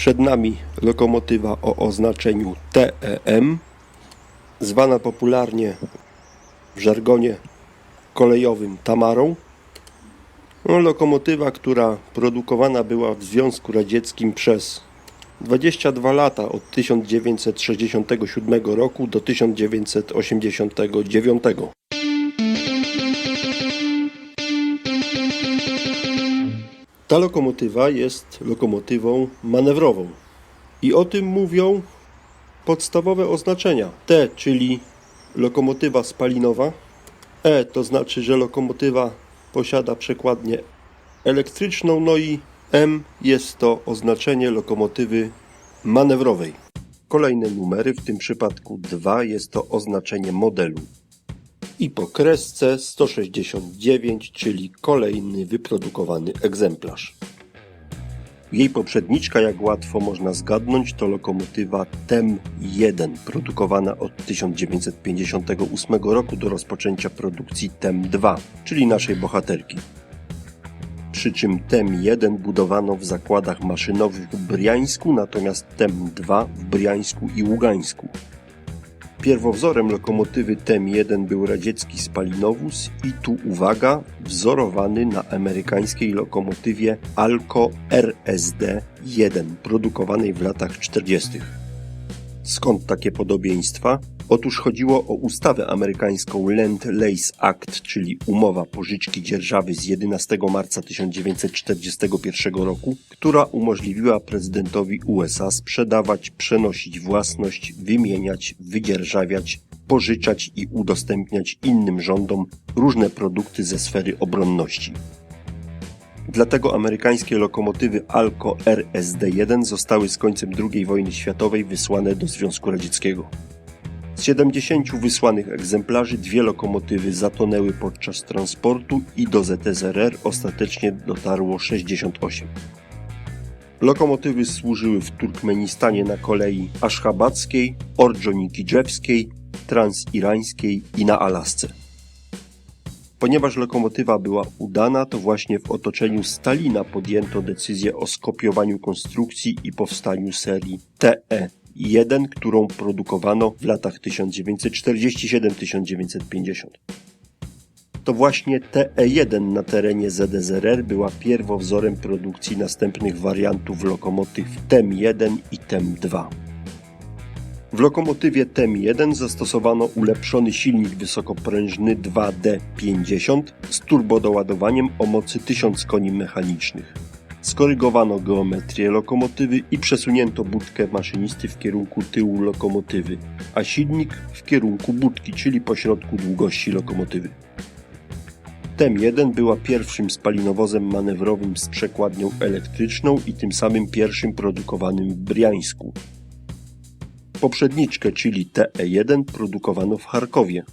Przed nami lokomotywa o oznaczeniu TEM, zwana popularnie w żargonie kolejowym Tamarą. No, lokomotywa, która produkowana była w Związku Radzieckim przez 22 lata od 1967 roku do 1989. Ta lokomotywa jest lokomotywą manewrową. I o tym mówią podstawowe oznaczenia. T, czyli lokomotywa spalinowa. E to znaczy, że lokomotywa posiada przekładnię elektryczną, no i M jest to oznaczenie lokomotywy manewrowej. Kolejne numery, w tym przypadku 2 jest to oznaczenie modelu. I po kresce 169, czyli kolejny wyprodukowany egzemplarz. Jej poprzedniczka, jak łatwo można zgadnąć, to lokomotywa TEM-1, produkowana od 1958 roku do rozpoczęcia produkcji TEM-2, czyli naszej bohaterki. Przy czym TEM-1 budowano w zakładach maszynowych w Briańsku, natomiast TEM-2 w Briańsku i Ługańsku. Pierwowzorem lokomotywy TEM-1 był radziecki spalinowóz i tu uwaga, wzorowany na amerykańskiej lokomotywie Alco RSD-1, produkowanej w latach 40. Skąd takie podobieństwa? Otóż chodziło o ustawę amerykańską Land-Lease Act, czyli umowa pożyczki dzierżawy z 11 marca 1941 roku, która umożliwiła prezydentowi USA sprzedawać, przenosić własność, wymieniać, wydzierżawiać, pożyczać i udostępniać innym rządom różne produkty ze sfery obronności. Dlatego amerykańskie lokomotywy Alco RSD-1 zostały z końcem II wojny światowej wysłane do Związku Radzieckiego. Z 70 wysłanych egzemplarzy dwie lokomotywy zatonęły podczas transportu i do ZSRR ostatecznie dotarło 68. Lokomotywy służyły w Turkmenistanie na kolei aszchabadzkiej, orjonikidżewskiej, transirańskiej i na Alasce. Ponieważ lokomotywa była udana, to właśnie w otoczeniu Stalina podjęto decyzję o skopiowaniu konstrukcji i powstaniu serii TE1, którą produkowano w latach 1947-1950. To właśnie TE1 na terenie ZSRR była pierwowzorem produkcji następnych wariantów lokomotyw TEM-1 i TEM-2. W lokomotywie TEM-1 zastosowano ulepszony silnik wysokoprężny 2D50 z turbodoładowaniem o mocy 1000 koni mechanicznych. Skorygowano geometrię lokomotywy i przesunięto budkę maszynisty w kierunku tyłu lokomotywy, a silnik w kierunku budki, czyli pośrodku długości lokomotywy. TEM-1 była pierwszym spalinowozem manewrowym z przekładnią elektryczną i tym samym pierwszym produkowanym w Briańsku. Poprzedniczkę, czyli TE1, produkowano w Charkowie.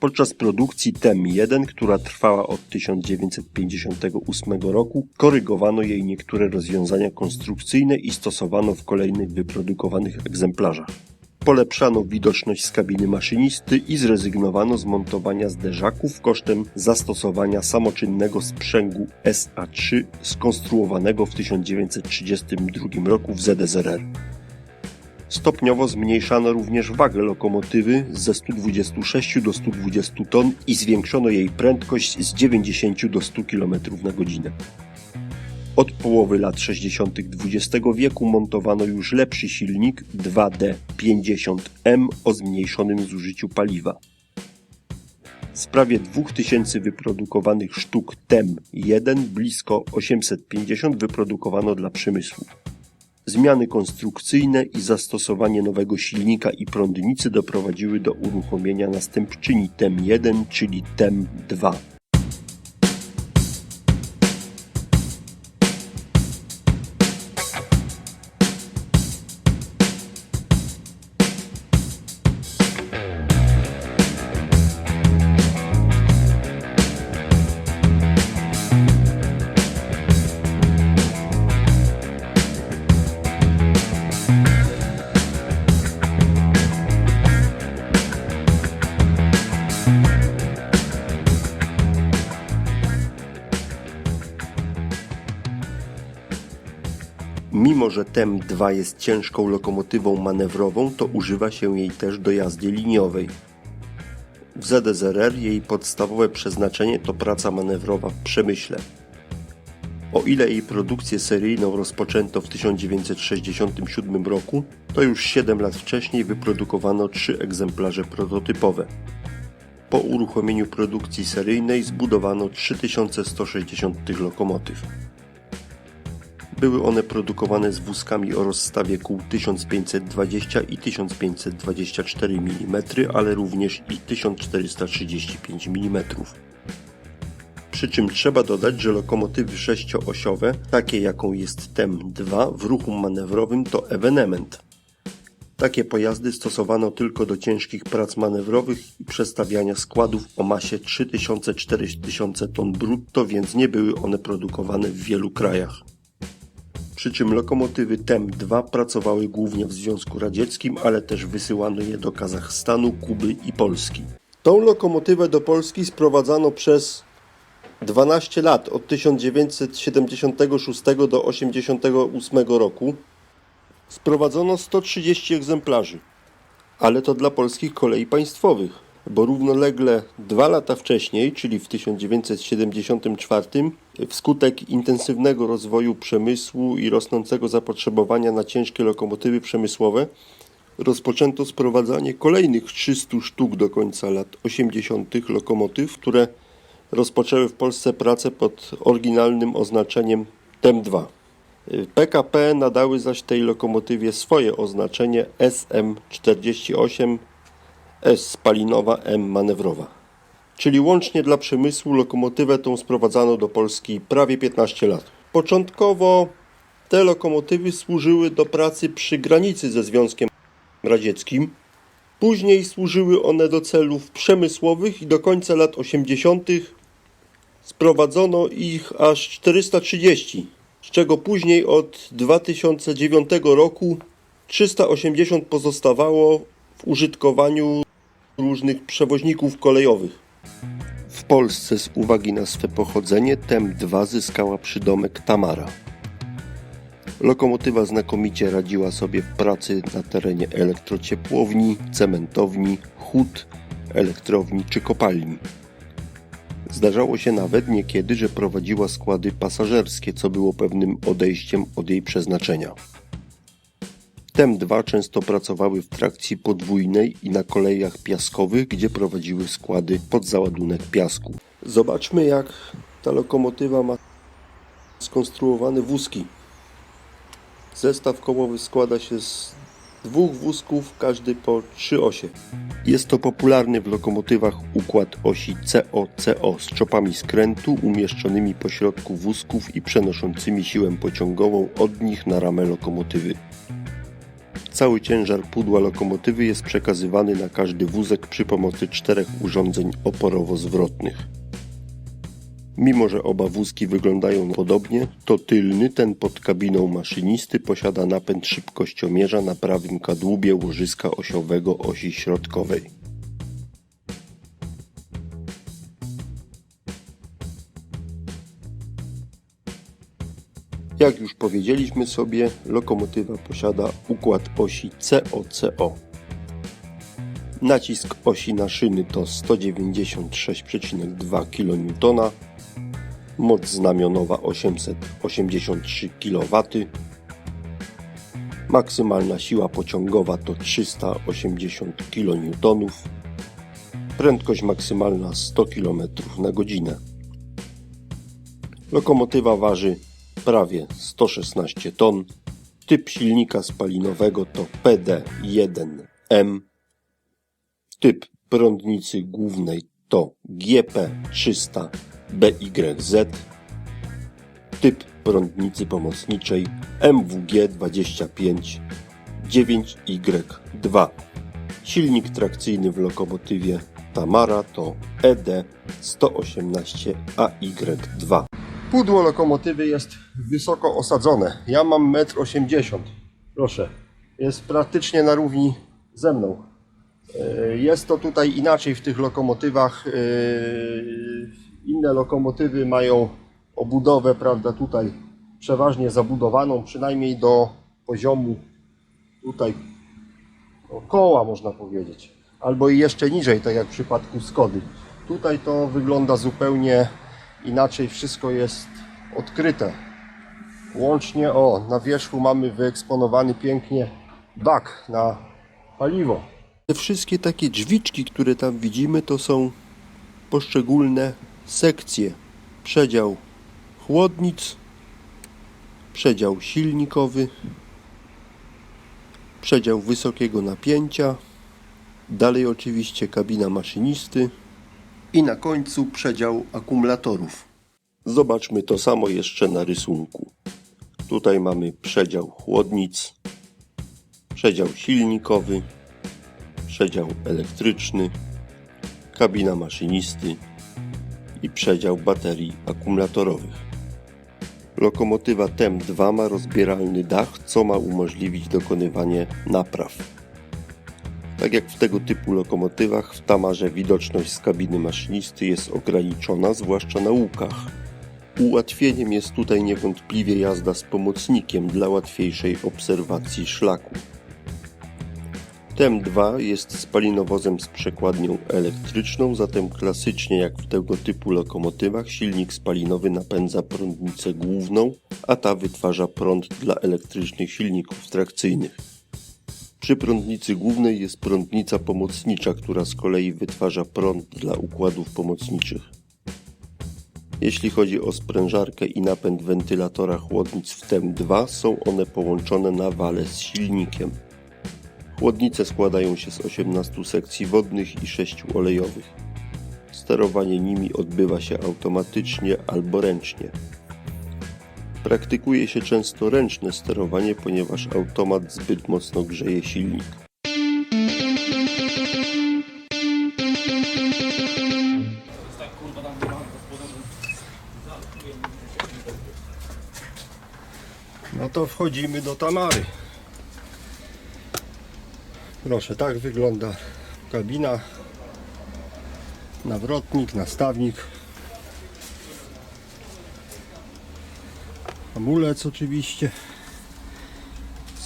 Podczas produkcji TEM-1, która trwała od 1958 roku, korygowano jej niektóre rozwiązania konstrukcyjne i stosowano w kolejnych wyprodukowanych egzemplarzach. Polepszano widoczność z kabiny maszynisty i zrezygnowano z montowania zderzaków kosztem zastosowania samoczynnego sprzęgu SA3 skonstruowanego w 1932 roku w ZSRR. Stopniowo zmniejszano również wagę lokomotywy ze 126 do 120 ton i zwiększono jej prędkość z 90 do 100 km na godzinę. Od połowy lat 60. XX wieku montowano już lepszy silnik 2D50M o zmniejszonym zużyciu paliwa. Z prawie 2000 wyprodukowanych sztuk TEM-1 blisko 850 wyprodukowano dla przemysłu. Zmiany konstrukcyjne i zastosowanie nowego silnika i prądnicy doprowadziły do uruchomienia następczyni TEM-1, czyli TEM-2. Mimo, że TEM-2 jest ciężką lokomotywą manewrową, to używa się jej też do jazdy liniowej. W ZSRR jej podstawowe przeznaczenie to praca manewrowa w przemyśle. O ile jej produkcję seryjną rozpoczęto w 1967 roku, to już 7 lat wcześniej wyprodukowano trzy egzemplarze prototypowe. Po uruchomieniu produkcji seryjnej zbudowano 3160 tych lokomotyw. Były one produkowane z wózkami o rozstawie kół 1520 i 1524 mm, ale również i 1435 mm. Przy czym trzeba dodać, że lokomotywy sześcioosiowe, takie jaką jest TEM-2 w ruchu manewrowym to ewenement. Takie pojazdy stosowano tylko do ciężkich prac manewrowych i przestawiania składów o masie 3000-4000 ton brutto, więc nie były one produkowane w wielu krajach. Przy czym lokomotywy TEM-2 pracowały głównie w Związku Radzieckim, ale też wysyłano je do Kazachstanu, Kuby i Polski. Tą lokomotywę do Polski sprowadzano przez 12 lat, od 1976 do 1988 roku. Sprowadzono 130 egzemplarzy, ale to dla polskich kolei państwowych, bo równolegle dwa lata wcześniej, czyli w 1974, wskutek intensywnego rozwoju przemysłu i rosnącego zapotrzebowania na ciężkie lokomotywy przemysłowe, rozpoczęto sprowadzanie kolejnych 300 sztuk do końca lat 80. lokomotyw, które rozpoczęły w Polsce pracę pod oryginalnym oznaczeniem TEM-2. PKP nadały zaś tej lokomotywie swoje oznaczenie SM48 S spalinowa M manewrowa. Czyli łącznie dla przemysłu lokomotywę tą sprowadzano do Polski prawie 15 lat. Początkowo te lokomotywy służyły do pracy przy granicy ze Związkiem Radzieckim. Później służyły one do celów przemysłowych i do końca lat 80. sprowadzono ich aż 430, z czego później od 2009 roku 380 pozostawało w użytkowaniu różnych przewoźników kolejowych. W Polsce z uwagi na swe pochodzenie TEM-2 zyskała przydomek Tamara. Lokomotywa znakomicie radziła sobie w pracy na terenie elektrociepłowni, cementowni, hut, elektrowni czy kopalni. Zdarzało się nawet niekiedy, że prowadziła składy pasażerskie, co było pewnym odejściem od jej przeznaczenia. TEM-2 często pracowały w trakcji podwójnej i na kolejach piaskowych, gdzie prowadziły składy pod załadunek piasku. Zobaczmy, jak ta lokomotywa ma skonstruowane wózki. Zestaw kołowy składa się z dwóch wózków, każdy po trzy osie. Jest to popularny w lokomotywach układ osi CO-CO z czopami skrętu umieszczonymi pośrodku wózków i przenoszącymi siłę pociągową od nich na ramę lokomotywy. Cały ciężar pudła lokomotywy jest przekazywany na każdy wózek przy pomocy czterech urządzeń oporowo-zwrotnych. Mimo, że oba wózki wyglądają podobnie, to tylny, ten pod kabiną maszynisty, posiada napęd szybkościomierza na prawym kadłubie łożyska osiowego osi środkowej. Jak już powiedzieliśmy sobie, lokomotywa posiada układ osi COCO. Nacisk osi na szyny to 196,2 kN, moc znamionowa 883 kW, maksymalna siła pociągowa to 380 kN, prędkość maksymalna 100 km na godzinę. Lokomotywa waży prawie 116 ton. Typ silnika spalinowego to PD1M. Typ prądnicy głównej to GP300BYZ. Typ prądnicy pomocniczej MWG25 9Y2. Silnik trakcyjny w lokomotywie Tamara to E ED118AY2. Pudło lokomotywy jest wysoko osadzone. Ja mam 1,80 m. Proszę. Jest praktycznie na równi ze mną. E, Jest to tutaj inaczej w tych lokomotywach. E, Inne lokomotywy mają obudowę, prawda, tutaj przeważnie zabudowaną, przynajmniej do poziomu tutaj no, koła można powiedzieć, albo i jeszcze niżej, tak jak w przypadku Skody. Tutaj to wygląda zupełnie inaczej, wszystko jest odkryte. Łącznie, o, na wierzchu mamy wyeksponowany pięknie bak na paliwo. Te wszystkie takie drzwiczki, które tam widzimy, to są poszczególne sekcje. Przedział chłodnic, przedział silnikowy, przedział wysokiego napięcia, dalej oczywiście kabina maszynisty i na końcu przedział akumulatorów. Zobaczmy to samo jeszcze na rysunku. Tutaj mamy przedział chłodnic, przedział silnikowy, przedział elektryczny, kabina maszynisty i przedział baterii akumulatorowych. Lokomotywa TEM-2 ma rozbieralny dach, co ma umożliwić dokonywanie napraw. Tak jak w tego typu lokomotywach, w Tamarze widoczność z kabiny maszynisty jest ograniczona, zwłaszcza na łukach. Ułatwieniem jest tutaj niewątpliwie jazda z pomocnikiem dla łatwiejszej obserwacji szlaku. TEM-2 jest spalinowozem z przekładnią elektryczną, zatem klasycznie jak w tego typu lokomotywach silnik spalinowy napędza prądnicę główną, a ta wytwarza prąd dla elektrycznych silników trakcyjnych. Przy prądnicy głównej jest prądnica pomocnicza, która z kolei wytwarza prąd dla układów pomocniczych. Jeśli chodzi o sprężarkę i napęd wentylatora chłodnic w TEM-2, są one połączone na wale z silnikiem. Chłodnice składają się z 18 sekcji wodnych i 6 olejowych. Sterowanie nimi odbywa się automatycznie albo ręcznie. Praktykuje się często ręczne sterowanie, ponieważ automat zbyt mocno grzeje silnik. No to wchodzimy do Tamary. Proszę, tak wygląda kabina. Nawrotnik, nastawnik. Hamulec oczywiście.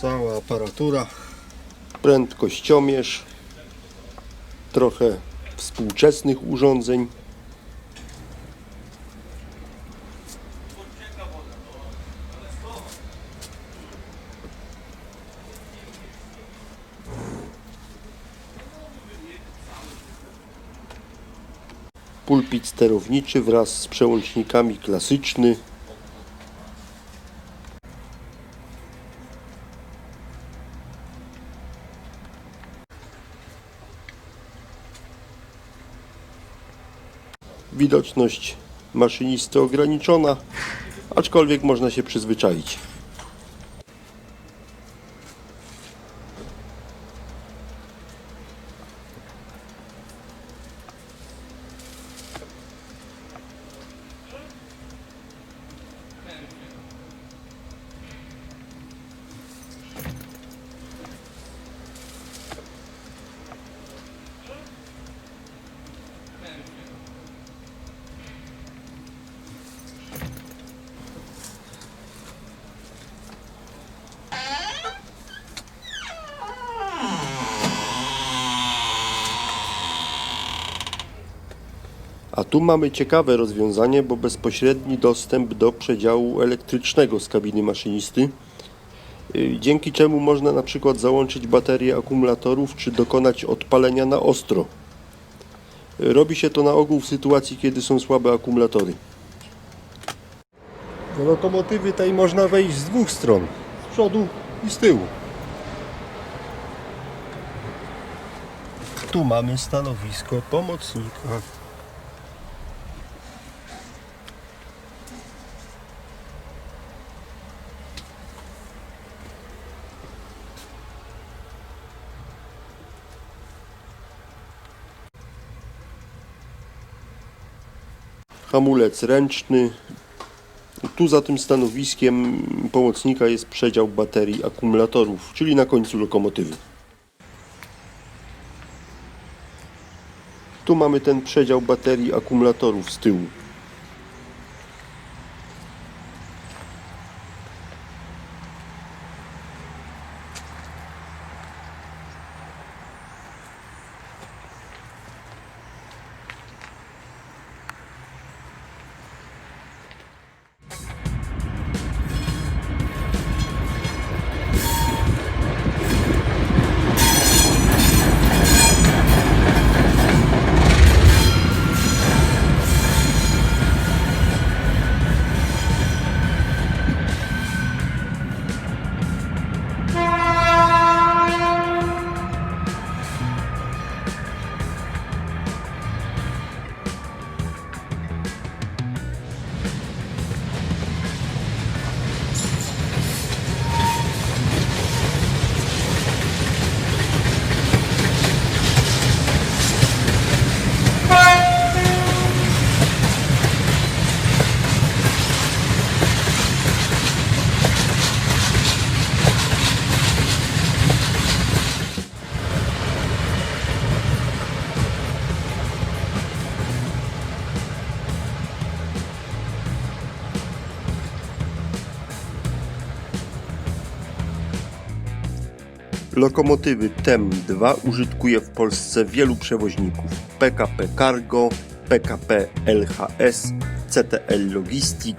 Cała aparatura. Prędkościomierz. Trochę współczesnych urządzeń. Pulpit sterowniczy wraz z przełącznikami klasyczny. Widoczność maszynisty ograniczona, aczkolwiek można się przyzwyczaić. Tu mamy ciekawe rozwiązanie, bo bezpośredni dostęp do przedziału elektrycznego z kabiny maszynisty, y, dzięki czemu można na przykład załączyć baterię akumulatorów czy dokonać odpalenia na ostro. Robi się to na ogół w sytuacji, kiedy są słabe akumulatory. Do lokomotywy tej można wejść z dwóch stron, z przodu i z tyłu. Tu mamy stanowisko pomocnika. Hamulec ręczny. Tu za tym stanowiskiem pomocnika jest przedział baterii akumulatorów, czyli na końcu lokomotywy. Tu mamy ten przedział baterii akumulatorów z tyłu. Lokomotywy TEM-2 użytkuje w Polsce wielu przewoźników PKP Cargo, PKP LHS, CTL Logistic,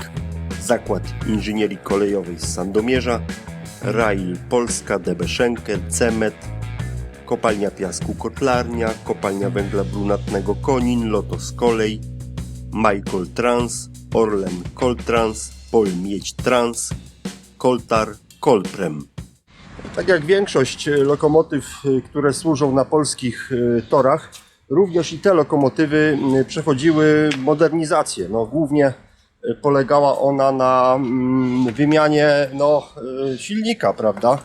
Zakład Inżynierii Kolejowej z Sandomierza, Rail Polska, DB Schenker, Cemet, Kopalnia Piasku Kotlarnia, Kopalnia Węgla Brunatnego Konin, Lotos Kolej, Michael Trans, Orlen Koltrans, Pol Miedź Trans, Koltar, Kolprem. Tak jak większość e, lokomotyw, e, które służą na polskich e, torach, również i te lokomotywy przechodziły modernizację. No, głównie polegała ona na wymianie no, silnika, prawda?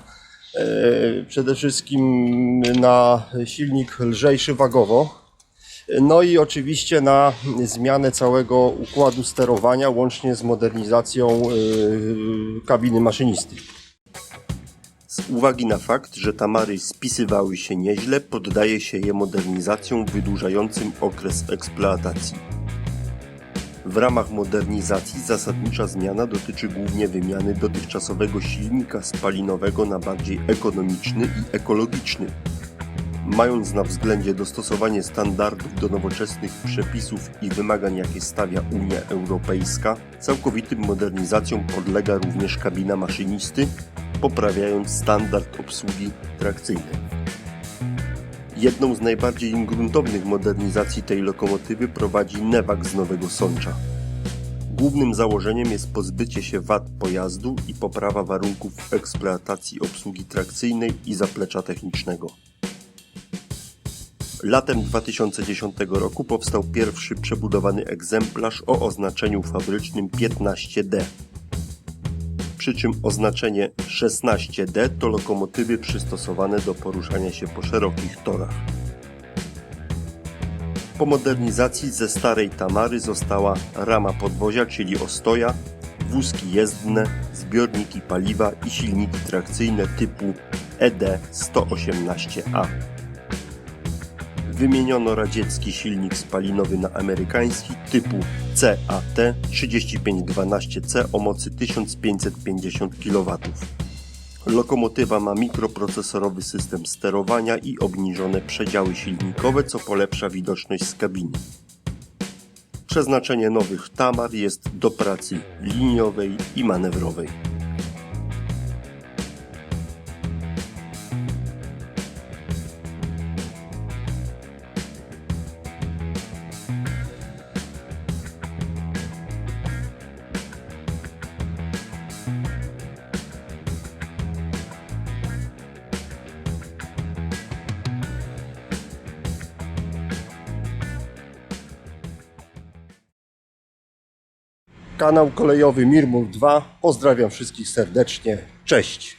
Przede wszystkim na silnik lżejszy wagowo. No i oczywiście na zmianę całego układu sterowania, łącznie z modernizacją kabiny maszynisty. Z uwagi na fakt, że tamary spisywały się nieźle, poddaje się je modernizacjom wydłużającym okres eksploatacji. W ramach modernizacji zasadnicza zmiana dotyczy głównie wymiany dotychczasowego silnika spalinowego na bardziej ekonomiczny i ekologiczny. Mając na względzie dostosowanie standardów do nowoczesnych przepisów i wymagań, jakie stawia Unia Europejska, całkowitym modernizacjom podlega również kabina maszynisty, poprawiając standard obsługi trakcyjnej. Jedną z najbardziej gruntownych modernizacji tej lokomotywy prowadzi Newak z Nowego Sącza. Głównym założeniem jest pozbycie się wad pojazdu i poprawa warunków eksploatacji obsługi trakcyjnej i zaplecza technicznego. Latem 2010 roku powstał pierwszy przebudowany egzemplarz o oznaczeniu fabrycznym 15D. Przy czym oznaczenie 16D to lokomotywy przystosowane do poruszania się po szerokich torach. Po modernizacji ze starej Tamary została rama podwozia, czyli ostoja, wózki jezdne, zbiorniki paliwa i silniki trakcyjne typu E ED-118A. Wymieniono radziecki silnik spalinowy na amerykański typu CAT 3512C o mocy 1550 kW. Lokomotywa ma mikroprocesorowy system sterowania i obniżone przedziały silnikowe, co polepsza widoczność z kabiny. Przeznaczenie nowych tamar jest do pracy liniowej i manewrowej. Kanał kolejowy Mirmur 2. Pozdrawiam wszystkich serdecznie. Cześć!